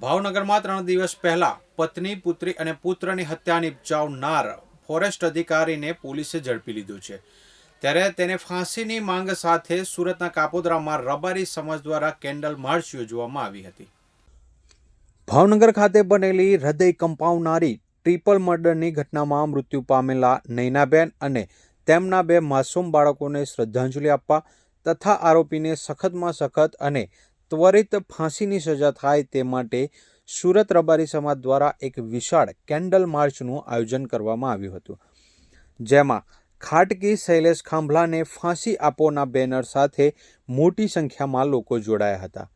ભાવનગરમાં ત્રણ દિવસ પહેલા પત્ની, પુત્રી અને પુત્રની હત્યા નિપજાવનાર ફોરેસ્ટ અધિકારીને પોલીસે ઝડપી લીધો છે. ત્યારે તેને ફાંસીની માંગ સાથે સુરતના કાપોદ્રામાં રબારી સમાજ દ્વારા કેન્ડલ માર્ચ યોજવામાં આવી હતી. ભાવનગર ખાતે બનેલી હૃદય કંપાવનારી ટ્રિપલ મર્ડરની ઘટનામાં મૃત્યુ પામેલા નૈનાબેન અને તેમના બે માસૂમ બાળકોને શ્રદ્ધાંજલિ આપવા તથા આરોપીને સખતમાં સખત અને ત્વરિત ફાંસીની સજા થાય તે માટે સુરત રબારી સમાજ દ્વારા એક વિશાળ કેન્ડલ માર્ચનું આયોજન કરવામાં આવ્યું હતું. જેમાં ખાટકી, શૈલેષ ખાંભલાને ફાંસી આપોના બેનર સાથે મોટી સંખ્યામાં લોકો જોડાયા હતા.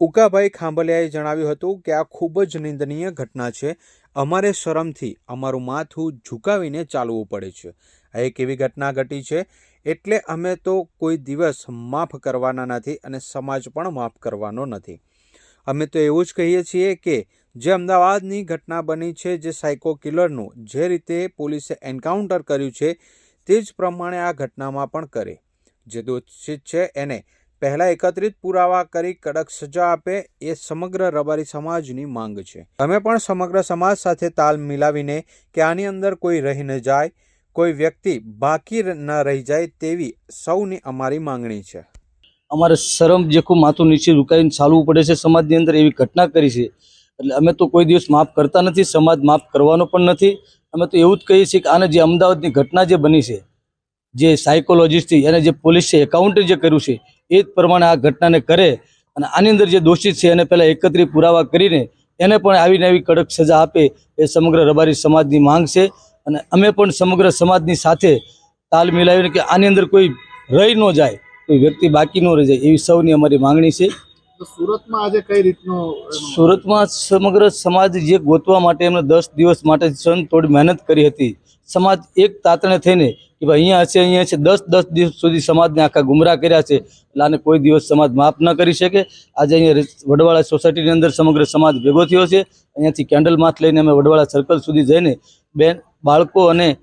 ઉકાભાઈ ખાંભલિયાએ જણાવ્યું હતું કે, આ ખૂબ જ નિંદનીય ઘટના છે. અમારે શરમથી અમારું માથું ઝુકાવીને ચાલવું પડે છે. આ એક એવી ઘટના ઘટી છે એટલે અમે તો કોઈ દિવસ માફ કરવાના નથી અને સમાજ પણ માફ કરવાનો નથી. અમે તો એવું જ કહીએ છીએ કે જે અમદાવાદની ઘટના બની છે, જે સાયકો કિલરનું જે રીતે પોલીસે એન્કાઉન્ટર કર્યું છે, તે જ પ્રમાણે આ ઘટનામાં પણ કરે. જે દોષિત છે એને પહેલાં એકત્રિત પુરાવા કરી કડક સજા આપે, એ સમગ્ર રબારી સમાજની માંગ છે. અમે પણ સમગ્ર સમાજ સાથે તાલ મિલાવીને કે આની અંદર કોઈ રહી ન જાય કોઈ વ્યક્તિ બાકી ન રહી જાય તેવી સૌની અમારી માંગણી છે. અમારે શરમ જેખું માથું નીચે ઝુકાવીને ચાલવું પડે છે સમાજની અંદર એવી ઘટના કરી છે. એટલે અમે તો કોઈ દિવસ માફ કરતા નથી, સમાજ માફ કરવાનો પણ નથી. અમે તો એવું જ કહીએ છીએ કે આને જે અમદાવાદની ઘટના જે બની છે, જે સાયકોલોજીસ્ટથી અને જે પોલીસે એકાઉન્ટે જે કર્યું છે, એ જ પ્રમાણે આ ઘટનાને કરે અને આની અંદર જે દોષિત છે એને પહેલાં એકત્રિત પુરાવા કરીને એને પણ આવીને આવી કડક સજા આપે એ સમગ્ર રબારી સમાજની માંગ છે. અને અમે પણ સમગ્ર સમાજની સાથે તાલ મિલાવીને કે આની અંદર કોઈ રહી ન જાય કોઈ વ્યક્તિ બાકી ન રહી જાય એવી સૌની અમારી માંગણી છે. સુરતમાં આજે કઈ રીતનું સુરતમાં સમગ્ર સમાજ જે ગોતવા માટે એમને દસ દિવસ માટે સન થોડી મહેનત કરી હતી સમાજ એક તાતણે થઈને કે ભાઈ અહીંયા હશે અહીંયા છે દસ દસ દિવસ સુધી સમાજને આખા ગુમરાહ કર્યા છે એટલે આને કોઈ દિવસ સમાજ માફ ન કરી શકે. આજે અહીંયા વડવાળા સોસાયટીની અંદર સમગ્ર સમાજ ભેગો થયો છે. અહીંયાથી કેન્ડલ માથ લઈને અમે વડવાળા સર્કલ સુધી જઈને બેન બાળકો અને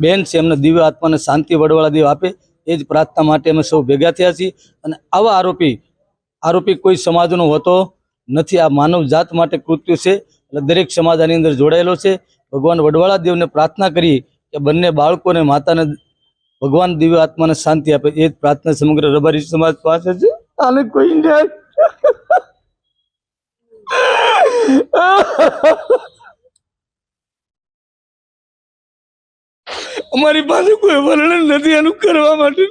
બેન છે, એમને દિવ્ય આત્માને શાંતિ વડવાળા દેવ આપે, એ જ પ્રાર્થના માટે અમે સૌ ભેગા થયા છીએ. અને આવા આરોપી આરોપી કોઈ સમાજનો હોતો નથી. આ માનવ જાત માટે કૃત્યુ છે. એટલે દરેક સમાજ આની અંદર જોડાયેલો છે. ભગવાન વડવાળા દેવને પ્રાર્થના કરી કે બંને બાળકોને માતાને ભગવાન દિવ્ય આત્માને શાંતિ આપે. એ જ પ્રાર્થના સમગ્ર રબારી સમાજ પાસે છે. આને કોઈ ન્યાય. અમારી પાસે કોઈ વર્ણન નથી એનું કરવા માટે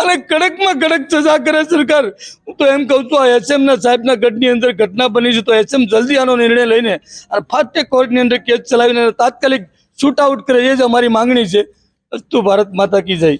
અને કડકમાં કડક સજા કરે સરકાર. હું તો એમ કહું છું, આ એસએમ ના સાહેબના ગઢની અંદર ઘટના બની છે, તો એસએમ જલ્દી આનો નિર્ણય લઈને અને ફાસ્ટ કોર્ટની અંદર કેસ ચલાવીને તાત્કાલિક શૂટ આઉટ કરે, એ જ અમારી માંગણી છે. અસ્તુ ભારત માતા કી જય.